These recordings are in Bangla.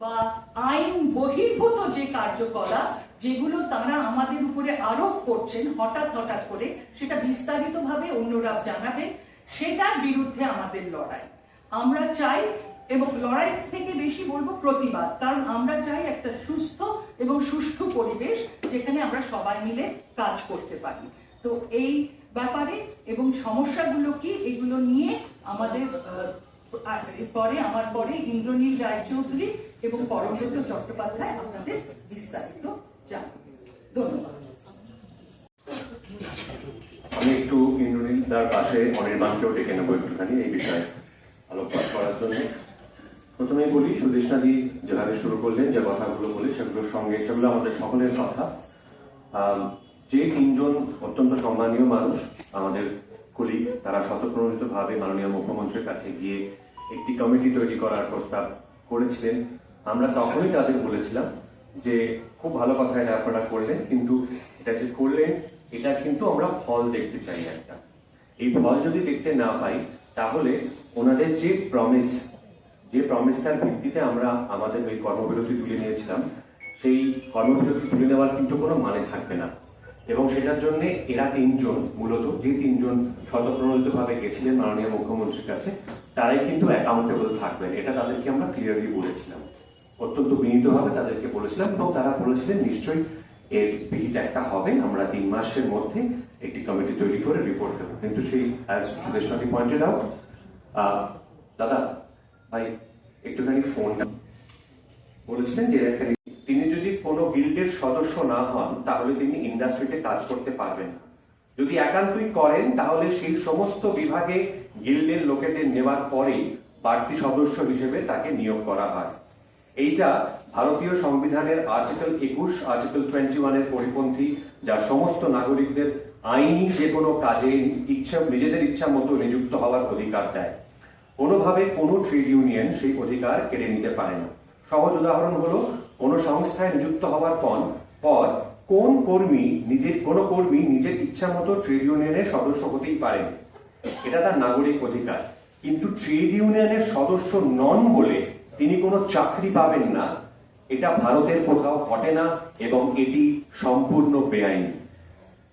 বা আইন বহির্ভূত যে কার্যকলাপ যেগুলো তারা আমাদের উপরে আরোপ করছেন, হঠাৎ হঠাৎ করে সেটা বিস্তারিতভাবে অন্যরা জানাবেন, সেটার বিরুদ্ধে আমাদের লড়াই। আমরা চাই, এবং লড়াই থেকে বেশি বলব প্রতিবাদ, কারণ আমরা চাই একটা সুস্থ এবং সুষ্ঠু পরিবেশ যেখানে আমরা সবাই মিলে কাজ করতে পারি। তো এই ব্যাপারে এবং সমস্যাগুলো কি, এগুলো নিয়ে আমাদের আর পরে আমার পরে ইন্দ্রনীল রায়চৌধুরী এবং পরমব্রত চট্টোপাধ্যায় আপনাদের বিস্তারিত ধন্যবাদ। আমি একটু ইন্দ্রনীল তার পাশে অনির্বাণকেও ডেকে নেব একটুখানি এই বিষয়ে আলোকপাত করার জন্য। প্রথমে বলি সুদেশনাদি যেভাবে শুরু করলেন, যে কথাগুলো বলি, সেগুলোর সঙ্গে, সেগুলো আমাদের সকলের কথা। যে তিনজন অত্যন্ত সম্মানীয় মানুষ আমাদের কলি তারা স্বতঃপ্রণোদিত ভাবে মাননীয় মুখ্যমন্ত্রীর কাছে গিয়ে একটি কমিটি তৈরি করার প্রস্তাব করেছিলেন। আমরা তখনই তাদের বলেছিলাম যে, খুব ভালো কথা এটা আপনারা করলেন, কিন্তু এটা যে করলেন, এটা কিন্তু আমরা ফল দেখতে চাই একটা। এই ফল যদি দেখতে না পাই, তাহলে ওনাদের যে প্রমিস যে প্রমিসটার ভিত্তিতে আমরা আমাদের ওই কর্মবিরতি তুলে নিয়েছিলাম, সেই কর্মবিরতি তুলে নেওয়ার কিন্তু কোনো মানে থাকবে না। এবং সেটার জন্য এরা তিনজন মূলত, যে তিনজন স্বতঃপ্রণোদিত ভাবে গেছিলেন মাননীয় মুখ্যমন্ত্রীর কাছে তারাই কিন্তু অ্যাকাউন্টেবল থাকবেন। এটা তাদেরকে আমরা ক্লিয়ারলি বলেছিলাম। অত্যন্ত বিনীতভাবে তাদেরকে বলেছিলাম এবং তারা বলেছিলেন, নিশ্চয়ই এর বিহিত একটা হবে। আমরা তিন মাসের মধ্যে একটি কমিটি তৈরি করে রিপোর্ট দেবো। কিন্তু সেই অ্যাজ সুদেশনাথি পয়েন্টেড আউট দাদা, ভাই, একটুখানি ফোনটা বলেছিলেন যে তিনি যদি কোনো গিল্ডের সদস্য না হন, তাহলে তিনি ইন্ডাস্ট্রিতে কাজ করতে পারবেন যদি একান্তই করেন, তাহলে সেই সমস্ত বিভাগে গিল্ডের লোকেদের নেওয়ার পরেই বাড়তি সদস্য হিসেবে তাকে নিয়োগ করা হয়। এইটা ভারতীয় সংবিধানের আর্টিকেল একুশ, আর্টিকেল টোয়েন্টি ওয়ানের পরিপন্থী, যা সমস্ত নাগরিকদের আইনি যে কোনো কাজে ইচ্ছা, নিজেদের ইচ্ছা মতো নিযুক্ত হওয়ার অধিকার দেয়। কোনোভাবে কোনো ট্রেড ইউনিয়ন সেই অধিকার কেড়ে নিতে পারে না। সহজ উদাহরণ হলো, কোনো সংস্থায় নিযুক্ত হওয়ার পর পর কোন কর্মী নিজের, কোন কর্মী নিজের ইচ্ছা মতো ট্রেড ইউনিয়নের সদস্য হতেই পারেন। এটা তার নাগরিক অধিকার। কিন্তু ট্রেড ইউনিয়নের সদস্য নন বলে তিনি কোনো চাকরি পাবেন না। এটা ভারতের কোথাও ঘটে না এবং এটি সম্পূর্ণ বেআইনি।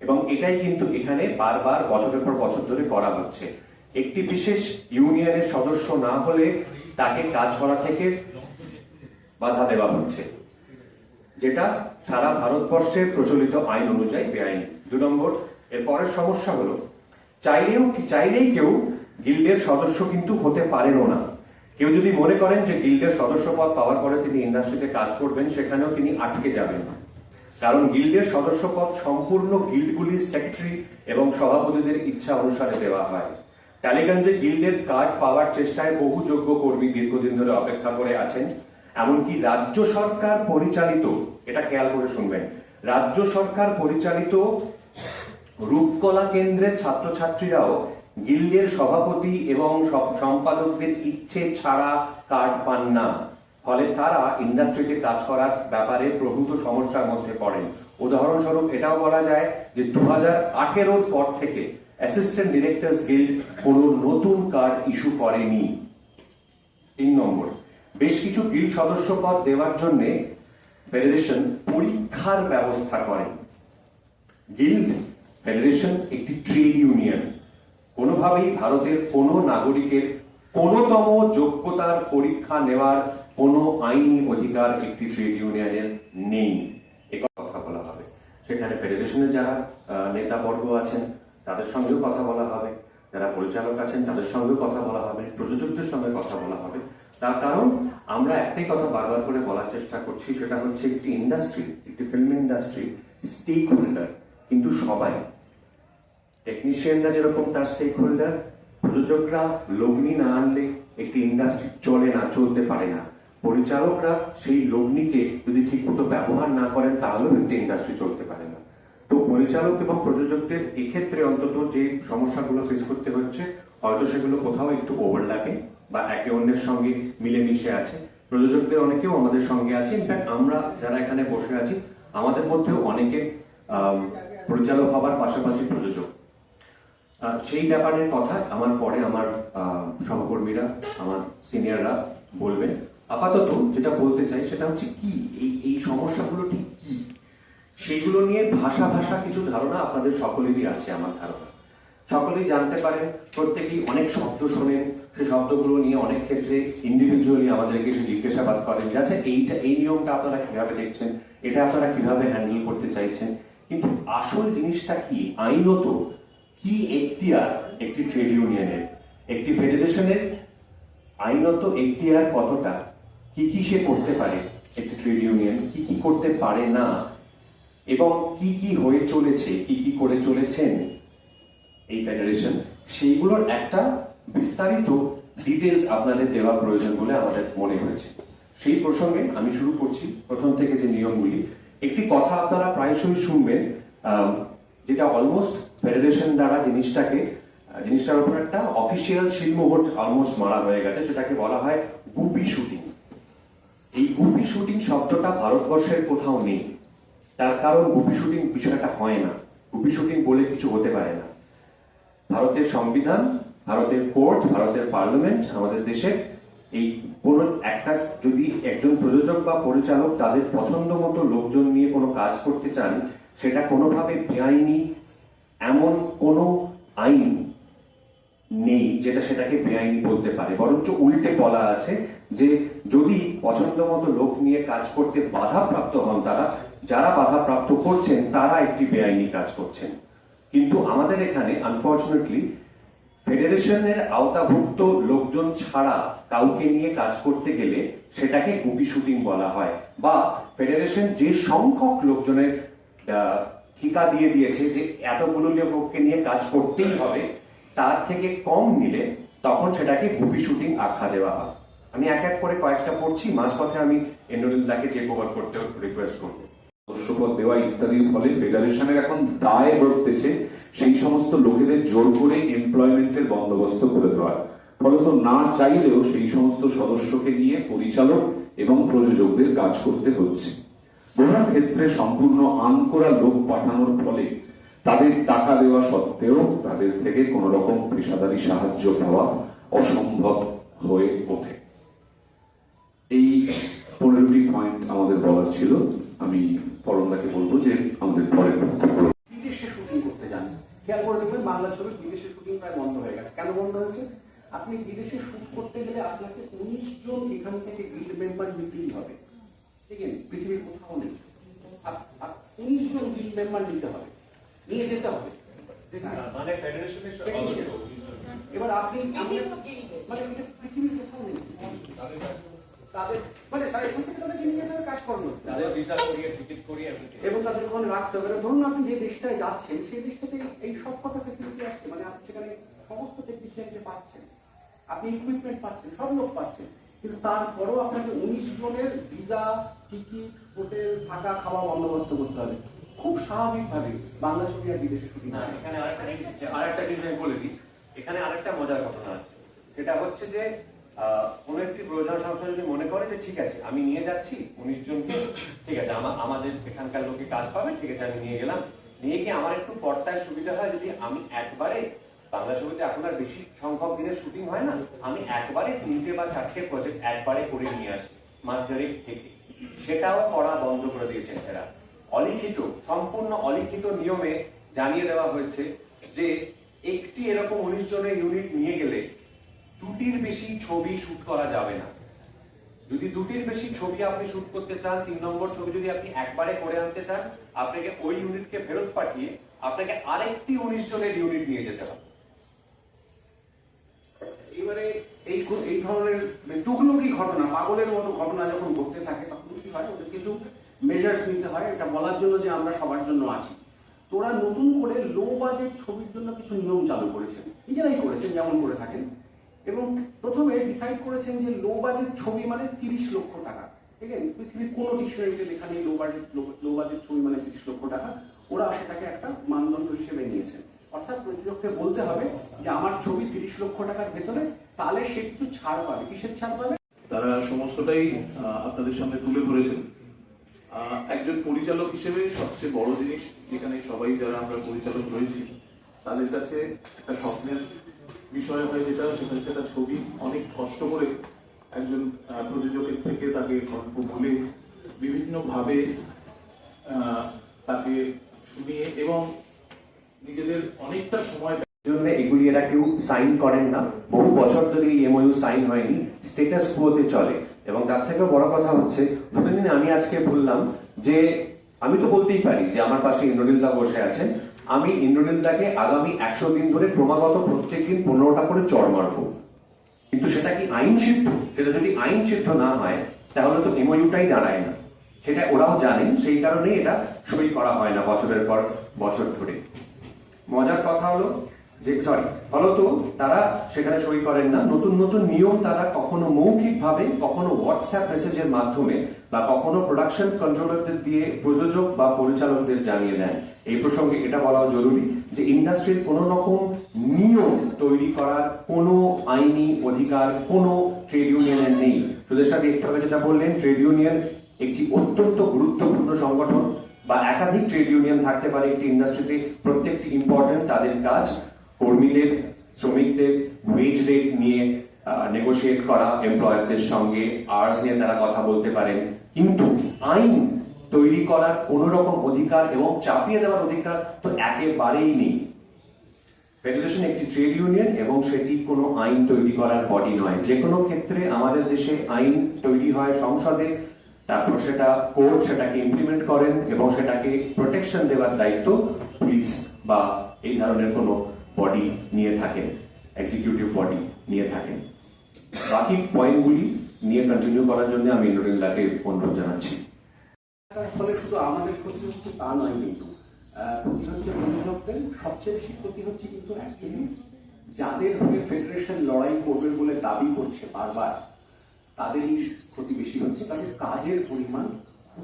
এবং এটাই কিন্তু এখানে বারবার বছরের পর বছর ধরে করা হচ্ছে। একটি বিশেষ ইউনিয়নের সদস্য না হলে তাকে কাজ করা থেকে বাধা দেওয়া হচ্ছে, যেটা সারা ভারতবর্ষে প্রচলিত আইন অনুযায়ী বেআইনি। দু নম্বর এর পরের সমস্যা হলো চাইলেও চাইলেই কেউ গিল্ডের সদস্য কিন্তু হতে পারেনও না। কেউ যদি মনে করেন যে গিল্ডের সদস্য পদ পাওয়ার পরে তিনি ইন্ডাস্ট্রিতে কাজ করবেন, সেখানেও তিনি আটকে যাবেন কারণ গিল্ডের সদস্য পদ সম্পূর্ণ গিল্ডগুলির সেক্রেটারি এবং সভাপতিদের ইচ্ছা অনুসারে দেওয়া হয়। টালিগঞ্জে গিল্ডের কার্ড পাওয়ার চেষ্টায় বহু যোগ্য কর্মী দীর্ঘদিন ধরে অপেক্ষা করে আছেন, এমনকি রাজ্য সরকার পরিচালিত, এটা খেয়াল করে শুনবেন, রাজ্য সরকার পরিচালিত রূপকলা কেন্দ্রের ছাত্রছাত্রীরাও গিল্ডের সভাপতি এবং সম্পাদকদের ইচ্ছে ছাড়া কার্ড পান না। ফলে তারা ইন্ডাস্ট্রিতে কাজ করার ব্যাপারে প্রভূত সমস্যার মধ্যে পড়েন। উদাহরণস্বরূপ এটাও বলা যায় যে দু হাজার আঠেরোর পর থেকে অ্যাসিস্ট্যান্ট ডিরেক্টরস গিল্ড কোনো নতুন কার্ড ইস্যু করেনি। তিন নম্বর, বেশ কিছু গিল্ড সদস্য পদ দেওয়ার জন্য ফেডারেশন পরীক্ষার ব্যবস্থা করেন গিল্ড ফেডারেশন একটি ট্রেড ইউনিয়ন কোনোভাবেই ভারতের কোনো নাগরিকের কোনোতম যোগ্যতার পরীক্ষা নেওয়ার কোনো আইনি অধিকার একটি ট্রেড ইউনিয়নের নেই। কথা বলা হবে। সেখানে ফেডারেশনের যারা নেতাবর্গ আছেন, তাদের সঙ্গেও কথা বলা হবে। যারা পরিচালক আছেন, তাদের সঙ্গেও কথা বলা হবে। প্রযোজকদের সঙ্গে কথা বলা হবে। তার কারণ, আমরা একটাই কথা বারবার করে বলার চেষ্টা করছি, সেটা হচ্ছে একটি ইন্ডাস্ট্রি একটি ফিল্ম ইন্ডাস্ট্রি স্টেক হোল্ডার কিন্তু সবাই টেকনিশিয়ানরা যেরকম তার স্টেক হোল্ডার প্রযোজকরা লগ্নি না আনলে একটি ইন্ডাস্ট্রি চলে না, চলতে পারে না। পরিচালকরা সেই লগ্নিকে যদি ঠিকমতো ব্যবহার না করেন, তাহলেও একটি ইন্ডাস্ট্রি চলতে পারে না। তো পরিচালক এবং প্রযোজকদের এক্ষেত্রে অন্তত যে সমস্যাগুলো ফেস করতে হচ্ছে, হয়তো সেগুলো কোথাও একটু ওভারল্যাপে বা একে অন্যের সঙ্গে মিলেমিশে আছে। প্রযোজকদের অনেকেও আমাদের সঙ্গে আছে। ইনফ্যাক্ট আমরা যারা এখানে বসে আছি, আমাদের মধ্যেও অনেকে পরিচালক হবার পাশাপাশি প্রযোজক। সেই ব্যাপারের কথা আমার পরে আমার সহকর্মীরা, আমার সিনিয়ররা বলবেন। আপাতত যেটা বলতে চাই সেটা হচ্ছে কি? এই এই সমস্যাগুলো ঠিক কি? সেইগুলো নিয়ে ভাষা ভাষা কিছু ধারণা আপনাদের সকলেরই আছে আমার ধারণা। সকলেই জানতে পারেন, প্রত্যেকেই অনেক শব্দ শোনেন। সেই শব্দগুলো নিয়ে অনেক ক্ষেত্রে ইন্ডিভিজুয়ালি আমাদেরকে এসে জিজ্ঞাসাবাদ করেন যে আচ্ছা এইটা, এই নিয়মটা আপনারা কীভাবে দেখছেন? এটা আপনারা কীভাবে হ্যান্ডেল করতে চাইছেন? কিন্তু আসল জিনিসটা কি? আইনত কি এখতিয়ার একটি ট্রেড ইউনিয়নের? একটি ফেডারেশনের আইনত এখতিয়ার কতটা? কি কি সে করতে পারে একটি ট্রেড ইউনিয়ন? কি কি করতে পারে না? এবং কি কি হয়ে চলেছে? কি কি করে চলেছেন এই ফেডারেশন? সেইগুলোর একটা বিস্তারিত ডিটেলস আপনাদের দেওয়া প্রয়োজন বলে আমাদের মনে হয়েছে। সেই প্রসঙ্গে আমি শুরু করছি প্রথম থেকে যে নিয়মগুলি। একটি কথা আপনারা প্রায়শই শুনবেন যেটা অলমোস্ট ফেডারেশন দ্বারা জিনিসটাকে জিনিসটার উপর একটা অফিসিয়াল শিলমোহর অলমোস্ট মারা হয়ে গেছে, সেটাকে বলা হয় গুপি শুটিং। এই গুপি শুটিং শব্দটা ভারতবর্ষের কোথাও নেই। তার কারণ গুপি শুটিং বিষয়টা হয় না। গুপি শুটিং বলে কিছু হতে পারে না। ভারতের সংবিধান, ভারতের কোর্ট ভারতের পার্লামেন্ট আমাদের দেশে এই কোন একটা যদি একজন প্রযোজক বা পরিচালক তাদের পছন্দ মতো লোকজন নিয়ে কোনো কাজ করতে চান, সেটা কোনোভাবে বেআইনি এমন কোনো আইন নেই যেটা সেটাকে বেআইনি বলতে পারে। বরঞ্চ উল্টে বলা আছে যে যদি পছন্দ মতো লোক নিয়ে কাজ করতে বাধাপ্রাপ্ত হন তারা, যারা বাধাপ্রাপ্ত করছেন তারা একটি বেআইনি কাজ করছেন। কিন্তু আমাদের এখানে আনফর্চুনেটলি ফেডারেশনের আওতাভুক্ত লোকজন ছাড়া কাউকে নিয়ে কাজ করতে গেলে সেটাকে গুপি শুটিং বলা হয়, বা ফেডারেশন যে সংখ্যক লোকজনের ঠিকা দিয়ে দিয়েছে যে এতগুলো লোককে নিয়ে কাজ করতেই হবে, তার থেকে কম নিলে তখন সেটাকে গুপি শুটিং আখ্যা দেওয়া হয়। আমি এক এক করে কয়েকটা পড়ছি, মাঝপথে আমি এন্ডোরিলদাকে টেক ওভার করতে রিকোয়েস্ট করব। সদস্যপদ দেওয়া ইত্যাদির ফলে ফেডারেশনের এখন দায় বর্তেছে সেই সমস্ত লোকেদের জোর করে এমপ্লয়মেন্টের বন্দোবস্ত করে দেওয়ার। ফলত না চাইলেও সেই সমস্ত সদস্যকে নিয়ে পরিচালক এবং প্রযোজকদের কাজ করতে হচ্ছে। বহু ক্ষেত্রে সম্পূর্ণ আনকোরা লোক পাঠানোর ফলে তাদের টাকা দেওয়া সত্ত্বেও তাদের থেকে কোন রকম পেশাদারি সাহায্য পাওয়া অসম্ভব হয়ে ওঠে। এই পনেরোটি পয়েন্ট আমাদের বলার ছিল। আমি পরমদাকে বলব যে আমাদের পরের বিদেশে শুটিং করতে যান। খেয়াল করে দেখবেন বাংলা ছবির বিদেশে শুটিং প্রায় বন্ধ হয়ে গেছে। কেন বন্ধ হয়েছে? আপনি বিদেশে শুট করতে গেলে আপনাকে উনিশ জন এখান থেকে গিল্ড মেম্বার নিতেই হবে ঠিক আছে পৃথিবীর কোথাও নেই উনিশ জন গিল্ড মেম্বার নিতে হবে। নিয়ে যেতে হবে। ঠিক আছে? মানে ফেডারেশনের এবার আপনি মানে পৃথিবীর কোথাও নেই। তাদের মানে তারা এখান থেকে তাদেরকে কাজকর্ম। তাদের ভিসা করিয়ে টিকিট করিয়ে এবং তাদের ওখানে রাখতে হবে। ধরুন আপনি যে দেশটায় যাচ্ছেন সেই দেশটাতে এই সব কথা ফেসিলিটি আসছে মানে আপনি সেখানে সমস্ত টেকনিশিয়ানকে পাচ্ছেন। আপনি ইকুইপমেন্ট পাচ্ছেন সব লোক পাচ্ছেন। কিন্তু তারপরেও আপনাকে উনিশ জনের ভিসা টিকিট হোটেল থাকা খাওয়া বন্দোবস্ত করতে হবে। খুব স্বাভাবিকভাবে বাংলা ছবি আর বিদেশে শুটিং না এখানে আরেকটা জিনিস আরেকটা জিনিস আমি বলে দিই এখানে আরেকটা মজার ঘটনা আছে। সেটা হচ্ছে যে কোনো একটি প্রয়োজন সংস্থা যদি মনে করে যে ঠিক আছে আমি নিয়ে যাচ্ছি উনিশ জনকে ঠিক আছে আমাদের এখানকার লোকে কাজ পাবে ঠিক আছে আমি নিয়ে গেলাম। নিয়ে গিয়ে আমার একটু পর্দায় সুবিধা হয় যদি আমি একবারে বাংলা ছবিতে এখন আর বেশি সংখ্যক দিনের শুটিং হয় না আমি একবারে তিনটে বা চারটে প্রজেক্ট একবারে করে নিয়ে আসি মাস দেড়েক থেকে। সেটাও করা বন্ধ করে দিয়েছেন এরা। অলিখিত, সম্পূর্ণ অলিখিত নিয়মে জানিয়ে দেওয়া হয়েছে যে একটি এরকম উনিশ জনের ইউনিট নিয়ে গেলে দুটির বেশি ছবি শুট করা যাবে না। যদি দুটির বেশি ছবি আপনি শুট করতে চান, তিন নম্বর ছবি যদি আপনি একবারে করে আনতে চান, আপনাকে ওই ইউনিটকে ফেরত পাঠিয়ে আপনাকে আরেকটি উনিশ জনের ইউনিট নিয়ে যেতে হবে। এবারে এই এই ধরনের টুকলুকি ঘটনা, পাগলের মতো ঘটনা যখন ঘটতে থাকে, তখন কি হয়? ওদের কিছু মেজার্স নিতে হয়, এটা বলার জন্য যে আমরা সবার জন্য আছি। তোরা নতুন করে লো বাজেট ছবির জন্য কিছু নিয়ম চালু করেছেন। নিজেরাই করেছেন, যেমন করে থাকেন। এবং প্রথমে ডিসাইড করেছেন যে লো বাজেট ছবি মানে তিরিশ লক্ষ টাকা। ঠিক আছে পৃথিবীর কোনো ডিকশনারিতে লেখা নেই লো বাজেট লো বাজেট ছবি মানে তিরিশ লক্ষ টাকা। ওরা সেটাকে একটা মানদণ্ড হিসেবে নিয়েছেন। অর্থাৎ প্রযোজককে বলতে হবে যে আমার ছবি তিরিশ লক্ষ টাকার ভেতরে, তাহলে সে কিছু ছাড় পাবে। কিসের ছাড় পাবে? তারা সমস্তটাই আপনাদের সামনে তুলে ধরেছেন। একজন পরিচালক হিসেবে সবচেয়ে বড় জিনিস যেখানে সবাই যারা আমরা পরিচালক রয়েছি, তাদের কাছে একটা স্বপ্নের বিষয় হয় যেটা, সেটা হচ্ছে একটা ছবি। অনেক কষ্ট করে একজন প্রযোজকের থেকে তাকে গল্প বলে বিভিন্নভাবে তাকে শুনিয়ে এবং নিজেদের অনেকটা সময় জন্য এগুলি এরা কেউ সাইন করেন না। বহু বছর ধরে এমওইউ সাইন হয়নি। স্টেটাস কুয়োতে চলে। এবং তার থেকেও বড় কথা হচ্ছে ধরে আমি আজকে বললাম যে, আমি তো বলতেই পারি যে আমার পাশে ইন্দ্রনীলদা বসে আছেন। আমি ইন্দ্রনীলদাকে আগামী একশো দিন ধরে ক্রমাগত প্রত্যেকদিন পনেরোটা করে চড় মারবো। কিন্তু সেটা কি আইন সিদ্ধ? সেটা যদি আইন সিদ্ধ না হয়, তাহলে তো এমওইউটাই দাঁড়ায় না। সেটা ওরাও জানেন, সেই কারণেই এটা সই করা হয় না বছরের পর বছর ধরে। মজার কথা হলো যে সরি ফলত তারা সেখানে সই করেন না। নতুন নতুন নিয়ম তারা কখনো মৌখিকভাবে, কখনো হোয়াটসঅ্যাপ মেসেজের মাধ্যমে বা কখনো প্রোডাকশন কন্ট্রোলারদের দিয়ে প্রযোজক বা পরিচালকদের জানিয়ে দেন। এই প্রসঙ্গে এটা বলাও জরুরি যে ইন্ডাস্ট্রির কোনো রকম নিয়ম তৈরি করার কোনো আইনি অধিকার, কোনো ট্রেড ইউনিয়নের নেই। সুদের সাথে, একটু আগে যেটা বললেন ট্রেড ইউনিয়ন একটি অত্যন্ত গুরুত্বপূর্ণ সংগঠন বা একাধিক ট্রেড ইউনিয়ন থাকতে পারে একটি ইন্ডাস্ট্রিতে প্রত্যেকটি ইম্পর্টেন্ট তাদের কাজ। কর্মীদের, শ্রমিকদের ওয়েজ রেট নিয়ে নেগোশিয়েট করা এমপ্লয়ারদের সঙ্গে আর্স নিয়ে তারা কথা বলতে পারেন। কিন্তু আইন তৈরি করার কোন রকম অধিকার এবং চাপিয়ে দেওয়ার অধিকার তো একেবারেই নেই। ফেডারেশন একটি ট্রেড ইউনিয়ন এবং সেটি কোনো আইন তৈরি করার বডি নয়। যে কোনো ক্ষেত্রে আমাদের দেশে আইন তৈরি হয় সংসদে, তারপর সেটা কোর্ট সেটাকে ইমপ্লিমেন্ট করেন এবং সেটাকে প্রোটেকশন দেওয়ার দায়িত্ব পুলিশ বা এই ধরনের কোনো বডি নিয়ে থাকেন এক্সিকিউটিভ বডি নিয়ে থাকেন। বাকি পয়েন্টগুলি নিয়ে কন্টিনিউ করার জন্য আমি ইন্দ্রনীলদাকে অনুরোধ জানাচ্ছি। ফলে শুধু আমাদের ক্ষতি হচ্ছে তা নয় কিন্তু ক্ষতি হচ্ছে প্রযোজকদের সবচেয়ে বেশি ক্ষতি হচ্ছে কিন্তু অ্যাকচুয়ালি যাদের হয়ে ফেডারেশন লড়াই করবে বলে দাবি করছে বারবার, তাদেরই ক্ষতি বেশি হচ্ছে। তাদের কাজের পরিমাণ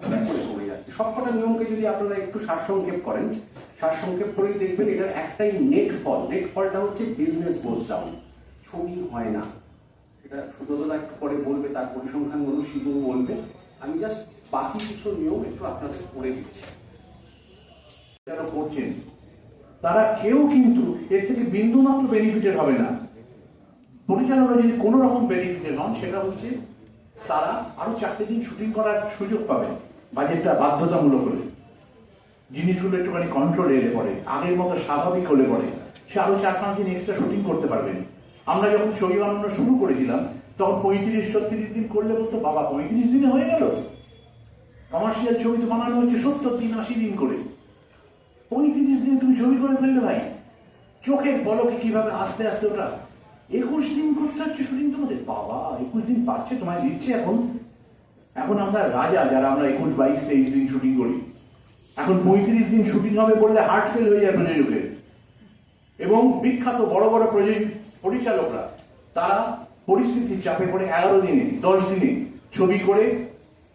করে যাচ্ছে সবকটা নিয়মকে যদি আপনারা একটু সারসংক্ষেপ করেন, সারসংক্ষেপ করেই দেখবেন এটার একটাই নেট ফল নেট ফলটা হচ্ছে বিজনেস গোজ ডাউন ছবি হয় না। এটা সুব্রতদা একটু পরে বলবে, তার পরিসংখ্যানগুলো শিবু বলবে। আমি জাস্ট বাকি কিছু নিয়ম একটু আপনাদের করে দিচ্ছি। যারা করছেন তারা কেউ কিন্তু এর থেকে বিন্দুমাত্র বেনিফিটেড হবে না। পরিচালকরা যদি কোনো রকম বেনিফিটেড হন, সেটা হচ্ছে তারা আরও চারটে দিন শুটিং করার সুযোগ পাবে বাজেটটা বাধ্যতামূলক হলে। জিনিসগুলো একটুখানি কন্ট্রোলে এলে পরে, আগের মতো স্বাভাবিক হলে পরে। সে আরও চার পাঁচ দিন এক্সট্রা শুটিং করতে পারবেন আমরা যখন ছবি বানানো শুরু করেছিলাম, তখন পঁয়ত্রিশ, ছত্রিশ দিন করলে বলতো, বাবা, পঁয়ত্রিশ দিনে হয়ে গেল। কমার্শিয়াল ছবি তো বানানো হচ্ছে সত্তর দিন, আশি দিন করে। পঁয়ত্রিশ দিন তুমি ছবি করে ফেললে ভাই। চোখের পলকে কীভাবে আস্তে আস্তে ওটা একুশ দিন করতে হচ্ছে শুটিং তোমাদের বাবা, একুশ দিন পাচ্ছে, তোমায় দিচ্ছে এখন। এখন আমরা রাজা, যারা আমরা একুশ, বাইশ, তেইশ দিন শুটিং করি। এখন পঁয়ত্রিশ দিন শুটিং হবে বললে হার্ট ফেল হয়ে যায় প্রযোজকের এবং বিখ্যাত বড় বড় প্রযোজক পরিচালকরা, তারা পরিস্থিতির চাপে পড়ে এগারো দিনে, দশ দিনে ছবি করে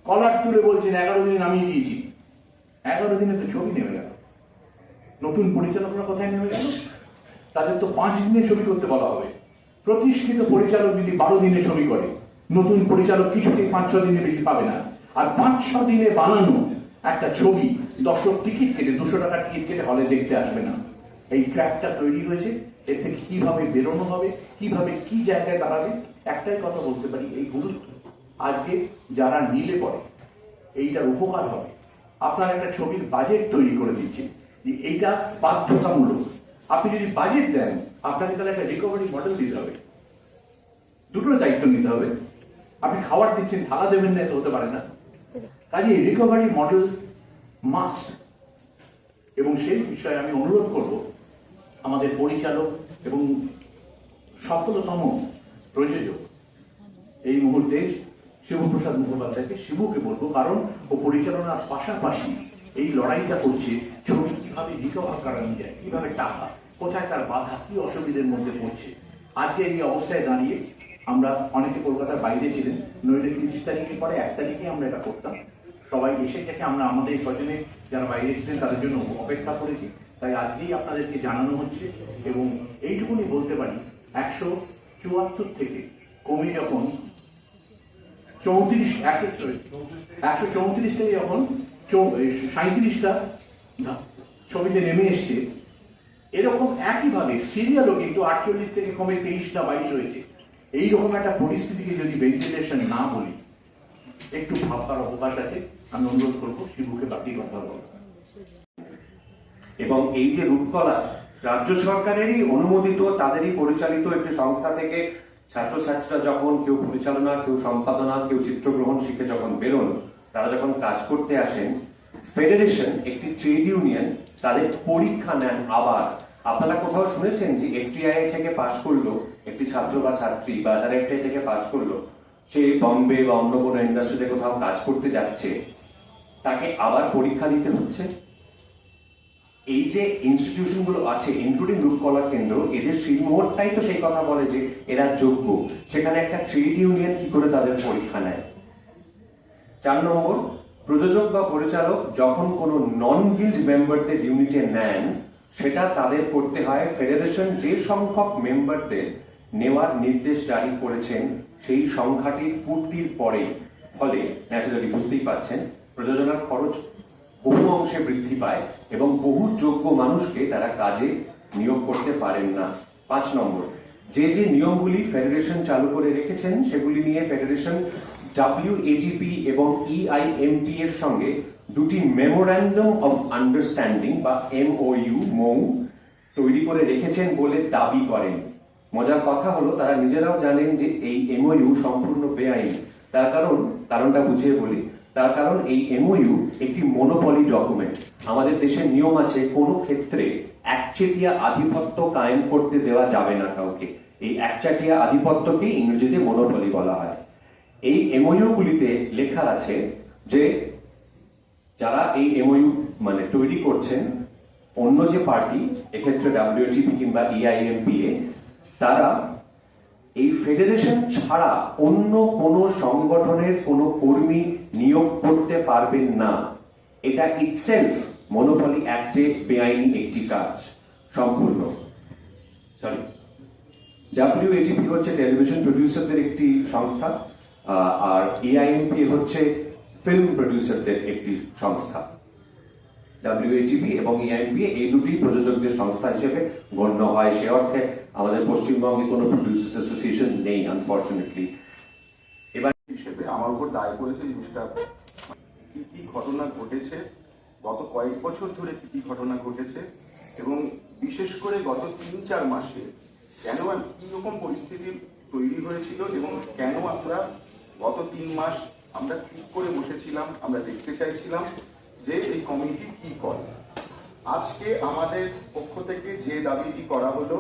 কলার তুলে বলছেন, এগারো দিনে নামিয়ে দিয়েছি। এগারো দিনে তো ছবি নেমে গেল। নতুন পরিচালকরা কোথায় নেমে গেল? তাদের তো পাঁচ দিনে ছবি করতে বলা হবে। প্রতিষ্ঠিত পরিচালক যদি বারো দিনে ছবি করে, নতুন পরিচালক কিছুতেই পাঁচ ছ দিনে বেশি পাবে না। আর পাঁচ ছ দিনে বানানো একটা ছবি, দর্শক টিকিট কেটে, দুশো টাকা টিকিট কেটে হলে দেখতে আসবে না। এই ট্র্যাকটা তৈরি হয়েছে। এর থেকে কীভাবে বেরোনো হবে, কীভাবে কি জায়গায় দাঁড়াবে, একটাই কথা বলতে পারি, এই গুরুত্ব। আজকে যারা নিলে পড়ে, এইটার উপকার হবে। আপনার একটা ছবির বাজেট তৈরি করে দিচ্ছে। এইটা বাধ্যতামূলক। আপনি যদি বাজেট দেন আপনাকে তাহলে একটা রিকভারি মডেল দিতে হবে। দুটোর দায়িত্ব নিতে হবে। আপনি খাবার দিচ্ছেন, থালা দেবেন না হতে পারে না। কাজে রিকভারি মডেল মাস্ট এবং সেই বিষয়ে আমি অনুরোধ করব আমাদের পরিচালক এবং সফলতম প্রযোজক। এই মুহূর্তে শিবপ্রসাদ মুখোপাধ্যায়কে শিবুকে বলব, কারণ ও পরিচালনার পাশাপাশি এই লড়াইটা করছে ছবি কীভাবে রিকভার করানো যায়, কীভাবে টাকা কোথায় তার বাধা? কি অসুবিধের মধ্যে পড়ছে? আজকে এই অবস্থায় দাঁড়িয়ে আমরা অনেকে কলকাতার বাইরে ছিলেন। নইলে তিরিশ তারিখের পরে এক তারিখে আমরা এটা করতাম। সবাই এসে থেকে আমরা আমাদের স্বজনে যারা বাইরে ছিলেন তাদের জন্য অপেক্ষা করেছি। তাই আজকেই আপনাদেরকে জানানো হচ্ছে এবং এইটুকুনি বলতে পারি, একশো চুয়াত্তর থেকে কমে যখন চৌত্রিশ, একশো একশো চৌত্রিশ থেকে যখন সাঁত্রিশটা ছবিতে নেমে এসছে এরকম একইভাবে সিরিয়ালও কিন্তু আটচল্লিশ থেকে কমে তেইশটা বাইশ হয়েছে। এইরকম একটা পরিস্থিতিকে যদি ভেন্টিলেশন না বলি, একটু ভাববার অবকাশ আছে। আমি অনুরোধ করব, শিবুকে বাকি কথা বলব এবং এই যে রূপকলা, রাজ্য সরকারেরই অনুমোদিত, তাদেরই পরিচালিত একটি সংস্থা থেকে ছাত্রছাত্রীরা যখন কেউ পরিচালনা, কেউ সম্পাদনা, কেউ চিত্রগ্রহণ শিখে যখন বেরোন, তারা যখন কাজ করতে আসেন ফেডারেশন একটি ট্রেড ইউনিয়ন তাদের পরীক্ষা নেন আবার। আপনারা কোথাও শুনেছেন যে এফটিআই থেকে পাশ করল একটি ছাত্র বা ছাত্রী বা যারা এফটিআই থেকে পাশ করল? সে বম্বে বা অন্য কোনো ইন্ডাস্ট্রিতে কোথাও কাজ করতে যাচ্ছে। তাকে আবার পরীক্ষা দিতে হচ্ছে? এই যে ইনস্টিটিউশনগুলো আছে ইনক্লুডিং রূপকলা কেন্দ্র, এদের সিলমোহরটাই তো সেই কথা বলে যে এরা যোগ্য। সেখানে একটা ট্রেড ইউনিয়ন কি করে তাদের পরীক্ষা নেয়? চার নম্বর প্রযোজক বা পরিচালক যখন কোনো নন গিল্ড মেম্বারদের ইউনিটে নেন, সেটা তাদের করতে হয় ফেডারেশন যে সংখ্যক মেম্বারদের নেওয়ার নির্দেশ জারি করেছেন, সেই সংখ্যাটির পূর্তির পরে। ফলে ন্যাচুরালি বুঝতেই পাচ্ছেন প্রযোজনার খরচ বহু অংশে বৃদ্ধি পায় এবং বহু যোগ্য মানুষকে তারা কাজে নিয়োগ করতে পারেন না। পাঁচ নম্বর, যে যে নিয়মগুলি ফেডারেশন চালু করে রেখেছেন, সেগুলি নিয়ে ফেডারেশন ডাব্লিউএটিপি এবং E ইআইএমপি এর সঙ্গে দুটি মেমোরান্ডাম অফ আন্ডারস্ট্যান্ডিং বা এমওইউ মৌ তৈরি করে রেখেছেন বলে দাবি করেন। মজার কথা হলো, তারা নিজেরাও জানেন যে এই এমওইউ সম্পূর্ণ বেআইনি। তার কারণ, কারণটা বুঝিয়ে বলি। তার কারণ, এই এমওইউ একটি মনোপলি ডকুমেন্ট আমাদের দেশের নিয়ম আছে, কোনো ক্ষেত্রে একচেটিয়া আধিপত্য কায়েম করতে দেওয়া যাবে না কাউকে। এই একচাটিয়া আধিপত্যকে ইংরেজিতে মনোপলি বলা হয়। এই এমওইউ গুলিতে লেখা আছে যে যারা এই এমওইউ মানে তৈরি করছেন, অন্য যে পার্টি, এক্ষেত্রে ডাব্লিউটিপি কিংবা E ইআইএমপিএ তারা এই ফেডারেশন ছাড়া অন্য কোনো সংগঠনের কোনো কর্মী নিয়োগ করতে পারবেন না। এটা ইটসেলফ মনোপলি অ্যাক্টে বেআইনি একটি কাজ, সম্পূর্ণ। সরি ডাব্লিউএটিপি হচ্ছে টেলিভিশন প্রডিউসারদের একটি সংস্থা। আর এআইএমপি হচ্ছে ফিল্ম প্রডিউসারদের একটি সংস্থা। ডাব্লিউএটিপি এবং এআইএমপি এই দুটি প্রযোজকদের সংস্থা হিসেবে গণ্য হয়। সে অর্থে আমাদের পশ্চিমবঙ্গে কোনো প্রডিউসার্স অ্যাসোসিয়েশন নেই আনফর্চুনেটলি হিসেবে আমার উপর দায় করেছে জিনিসটা। কি কি ঘটনা ঘটেছে, গত কয়েক বছর ধরে কি কি ঘটনা ঘটেছে, এবং বিশেষ করে গত তিন চার মাসে কেন কি রকম পরিস্থিতি তৈরি হয়েছিল এবং কেন আমরা গত তিন মাস আমরা চুপ করে বসেছিলাম, আমরা দেখতে চাইছিলাম যে এই কমিটি কি করে। আজকে আমাদের পক্ষ থেকে যে দাবিটি করা হলো,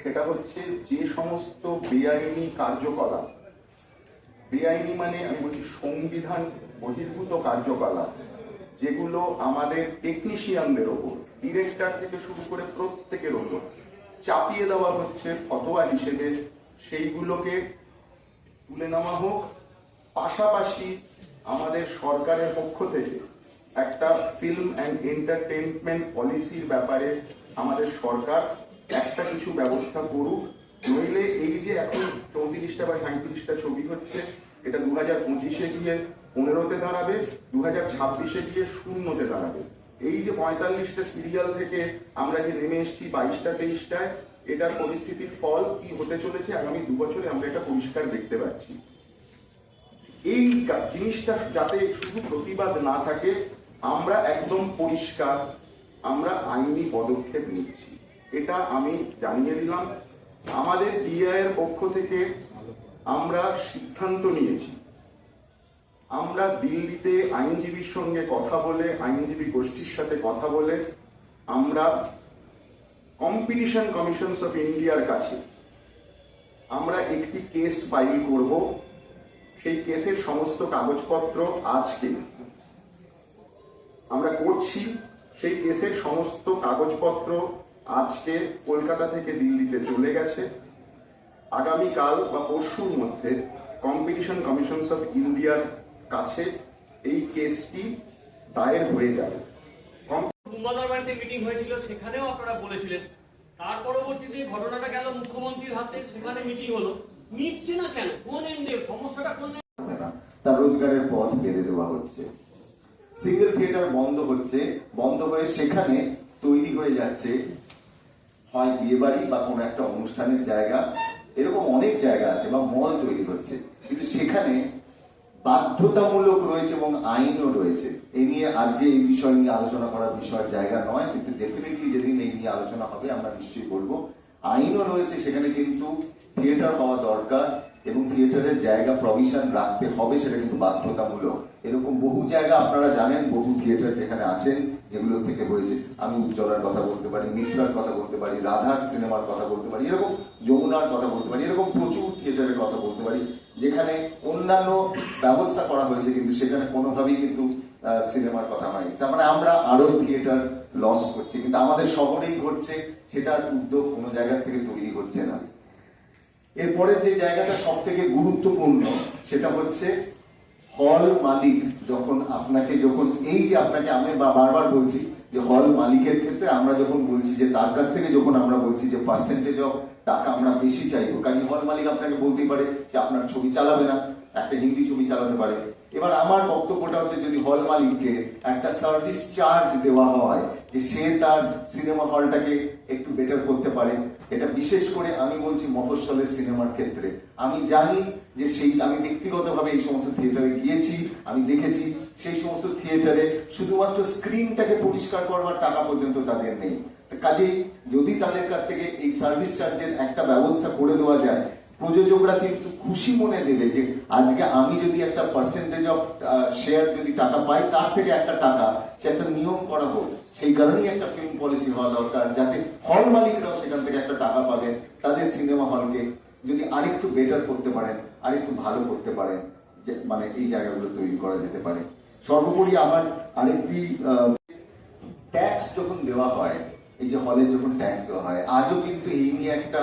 সেটা হচ্ছে যে সমস্ত বেআইনি কার্যকলাপ, বেআইনি মানে আমি বলছি সংবিধান বহির্ভূত কার্যকলাপ, যেগুলো আমাদের টেকনিশিয়ানদের ওপর ডিরেক্টর থেকে শুরু করে প্রত্যেকের ওপর চাপিয়ে দেওয়া হচ্ছে, ফতোয়া হিসেবে, সেইগুলোকে তুলে নেওয়া হোক পাশাপাশি আমাদের সরকারের পক্ষ থেকে একটা ফিল্ম অ্যান্ড এন্টারটেনমেন্ট পলিসির ব্যাপারে আমাদের সরকার একটা কিছু ব্যবস্থা করুক। নইলে এই যে এখন চৌত্রিশটা বা সাঁত্রিশটা ছবি হচ্ছে, এটা দু হাজার পঁচিশে গিয়ে পনেরোতে দাঁড়াবে দু হাজার ছাব্বিশে গিয়ে শূন্যতে দাঁড়াবে। এই যে পঁয়তাল্লিশটা সিরিয়াল থেকে আমরা যে নেমে এসেছি বাইশটা, তেইশটায়, এটার পরিস্থিতির ফল কি হতে চলেছে আগামী দু বছরে আমরা এটা পরিষ্কার দেখতে পাচ্ছি। এই জিনিসটা যাতে শুধু প্রতিবাদ না থাকে, আমরা একদম পরিষ্কার, আমরা আইনি পদক্ষেপ নিচ্ছি। এটা আমি জানিয়ে দিলাম। আমাদের ডিআই এর পক্ষ থেকে আমরা সিদ্ধান্ত নিয়েছি। আমরা দিল্লিতে আইনজীবীর সঙ্গে কথা বলে, আইনজীবী গোষ্ঠীর সাথে কথা বলে, আমরা কম্পিটিশন কমিশনস অফ ইন্ডিয়ার কাছে আমরা একটি কেস ফাইল করব। সেই কেসের সমস্ত কাগজপত্র আজকে আমরা করছি, সেই কেসের সমস্ত কাগজপত্র আজকে কলকাতা থেকে দিল্লিতে চলে গেছে। আগামীকাল বা পরশুর মধ্যে কম্পিটিশন কমিশনস অফ ইন্ডিয়ার কাছে এই কেসটি দায়ের হয়ে যাবে। মুম্বাদার বাড়িতে মিটিং হয়েছিল, সেখানেও আপনারা বলেছিলেন। তার পরবর্তীতে ঘটনাটা গেল মুখ্যমন্ত্রীর হাতে, সেখানে মিটিং হলো। মিটছে না কেন? কোন এন্ডে সমস্যাটা কোন তার রোজগারের পথ বেঁধে দেওয়া হচ্ছে। সিঙ্গেল থিয়েটার বন্ধ হচ্ছে। বন্ধ হয়ে সেখানে তৈরি হয়ে যাচ্ছে। হয় বিয়ে বাড়ি বা কোনো একটা অনুষ্ঠানের জায়গা। এরকম অনেক জায়গা আছে বা মল তৈরি হচ্ছে। কিন্তু সেখানে বাধ্যতামূলক রয়েছে এবং আইনও রয়েছে। এই নিয়ে আজকে এই বিষয় নিয়ে আলোচনা করার বিষয়ের জায়গা নয়, কিন্তু ডেফিনেটলি যেদিন এই নিয়ে আলোচনা হবে আমরা নিশ্চয়ই বলব। আইনও রয়েছে সেখানে কিন্তু থিয়েটার হওয়া দরকার এবং থিয়েটারের জায়গা প্রভিশন রাখতে হবে সেটা কিন্তু বাধ্যতামূলক। এরকম বহু জায়গা আপনারা জানেন, বহু থিয়েটার যেখানে আছেন, যেগুলো থেকে হয়েছে। আমি উজ্জ্বলার কথা বলতে পারি, মিত্রার কথা বলতে পারি, রাধার সিনেমার কথা বলতে পারি, এরকম যমুনার কথা বলতে পারি, এরকম প্রচুর থিয়েটারের কথা বলতে পারি, যেখানে অন্যান্য ব্যবস্থা করা হয়েছে কিন্তু সেখানে কোনোভাবেই কিন্তু সিনেমার কথা হয়নি। তার মানে আমরা আরও থিয়েটার লস করছি, কিন্তু আমাদের শহরেই ঘটছে, সেটার উদ্যোগ কোনো জায়গা থেকে তৈরি হচ্ছে না। এরপরে যে জায়গাটা সব থেকে গুরুত্বপূর্ণ, সেটা হচ্ছে হল মালিক। যখন আপনাকে, যখন এই যে আপনাকে আমি বারবার বলছি যে হল মালিকের ক্ষেত্রে আমরা যখন বলছি যে তার কাছ থেকে যখন আমরা বলছি যে পার্সেন্টেজ অফ টাকা আমরা বেশি চাইব কাজে হল মালিক আপনাকে বলতেই পারে যে আপনার ছবি চালাবে না, একটা হিন্দি ছবি চালাতে পারে। এবার আমার বক্তব্যটা হচ্ছে যদি হল মালিককে একটা সার্ভিস চার্জ দেওয়া হয়, যে সে তার সিনেমা হলটাকে একটু বেটার করতে পারে এটা বিশেষ করে আমি বলছি মফস্বলের সিনেমার ক্ষেত্রে। আমি জানি যে সেই, আমি ব্যক্তিগতভাবে এই সমস্ত থিয়েটারে গিয়েছি, আমি দেখেছি, সেই সমস্ত থিয়েটারে শুধুমাত্র স্ক্রিনটাকে পরিষ্কার করবার টাকা পর্যন্ত তাদের নেই। কাজে যদি তাদের কাছ থেকে এই সার্ভিস চার্জের একটা ব্যবস্থা করে দেওয়া যায় প্রযোজকরা কিন্তু খুশি মনে দেবে যে আজকে আমি যদি একটা পার্সেন্টেজ অফ শেয়ার যদি টাকা পাই, তার থেকে একটা টাকা সে একটা নিয়ম করা হোক, সেই কারণেই একটা ফিল্ম পলিসি হওয়া দরকার, যাতে হল মালিকরাও সেখান থেকে একটা টাকা পাবেন তাদের সিনেমা হলকে যদি আরেকটু বেটার করতে পারেন, আরেকটু ভালো করতে পারেন, যে মানে এই জায়গাগুলো তৈরি করা যেতে পারে। সর্বোপরি আমার আরেকটি ট্যাক্স যখন দেওয়া হয়, এই যে হলে যখন ট্যাক্স দেওয়া হয়, আজও কিন্তু এই নিয়ে একটা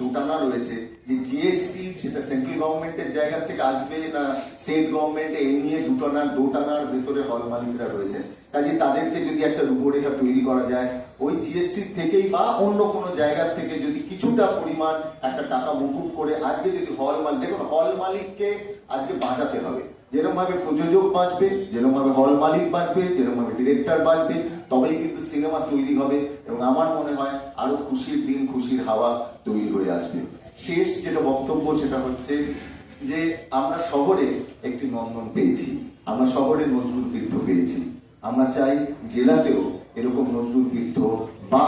দোটানা রয়েছে। যে জিএসটি সেটা সেন্ট্রাল গভর্নমেন্টের জায়গা থেকে আসবে না স্টেট গভর্নমেন্ট এই নিয়ে দুটানা দুটানার ভেতরে হল মালিকরা রয়েছে। কাজে তাদেরকে যদি একটা রূপরেখা তৈরি করা যায়, ওই জিএসটি থেকেই বা অন্য কোনো জায়গা থেকে যদি কিছুটা পরিমাণ একটা টাকা মুকুব করে আজকে যদি হল মালিক দেখুন হল মালিককে আজকে বাঁচাতে হবে। যেরকম ভাবে প্রযোজক বাঁচবে যেরকম ভাবে হল মালিক বাঁচবে যেরকম ভাবে ডিরেক্টর বাঁচবে, তবেই কিন্তু সিনেমা তৈরি হবে। এবং আমার মনে হয় আরও খুশির দিন, খুশির হাওয়া তৈরি হয়ে আসবে। শেষ যেটা বক্তব্য সেটা হচ্ছে যে আমরা শহরে একটি নন্দন পেয়েছি। আমরা শহরে নজরুল তীর্থ পেয়েছি। আমরা চাই জেলাতেও এরকম নজরুল তীর্থ বা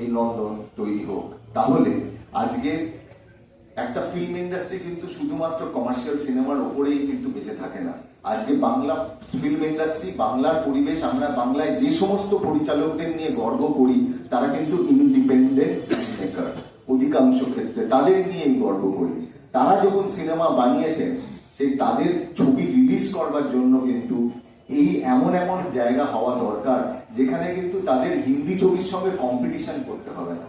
এই নন্দন তৈরি হোক। তাহলে আজকে একটা ফিল্ম ইন্ডাস্ট্রি কিন্তু শুধুমাত্র কমার্শিয়াল সিনেমার ওপরেই কিন্তু বেঁচে থাকে না। আজকে বাংলা ফিল্ম ইন্ডাস্ট্রি বাংলার পরিবেশ, আমরা বাংলায় যে সমস্ত পরিচালকদের নিয়ে গর্ব করি তারা কিন্তু ইন্ডিপেন্ডেন্ট অধিকাংশ ক্ষেত্রে তাদের নিয়ে গর্ব করি। তারা যখন সিনেমা বানিয়েছেন সেই তাদের ছবি রিলিজ করবার জন্য কিন্তু এই এমন এমন জায়গা হওয়া দরকার, যেখানে কিন্তু তাদের হিন্দি ছবির সঙ্গে কম্পিটিশন করতে হবে না।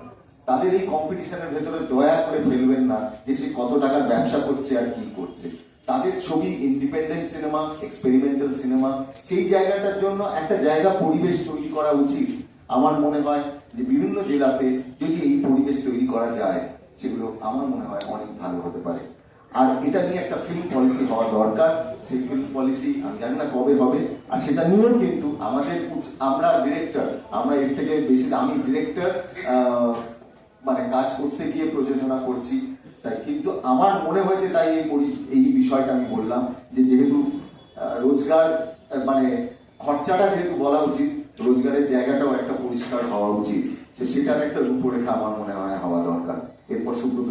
তাদের এই কম্পিটিশনের ভেতরে দয়া করে ফেলবেন না যে সে কত টাকার ব্যবসা করছে আর কি করছে। তাদের ছবি ইন্ডিপেন্ডেন্ট সিনেমা এক্সপেরিমেন্টাল সিনেমা সেই জায়গাটার জন্য একটা জায়গা পরিবেশ তৈরি করা উচিত। আমার মনে হয় যে বিভিন্ন জেলাতে যদি এই পরিবেশ তৈরি করা যায়, সেগুলো আমার মনে হয় অনেক ভালো হতে পারে। আর এটা নিয়ে একটা ফিল্ম পলিসি হওয়া দরকার। সেই ফিল্ম পলিসি আমি জানি না কবে হবে, আর সেটা নিয়েও কিন্তু আমাদের আমরা ডিরেক্টর আমরা এর থেকে বেশি আমি ডিরেক্টর মানে কাজ করতে গিয়ে প্রযোজনা করছি। তাই কিন্তু আমার মনে হয়েছে তাই এই পরি- এই বিষয়টা আমি বললাম, যে যেহেতু রোজগার মানে খরচাটা যেহেতু বলা উচিত রোজগারের জায়গাটাও একটা পরিষ্কার হওয়া উচিত। সেটার একটা রূপরেখা আমার মনে হয় হওয়া দরকার। এরপর সুব্রত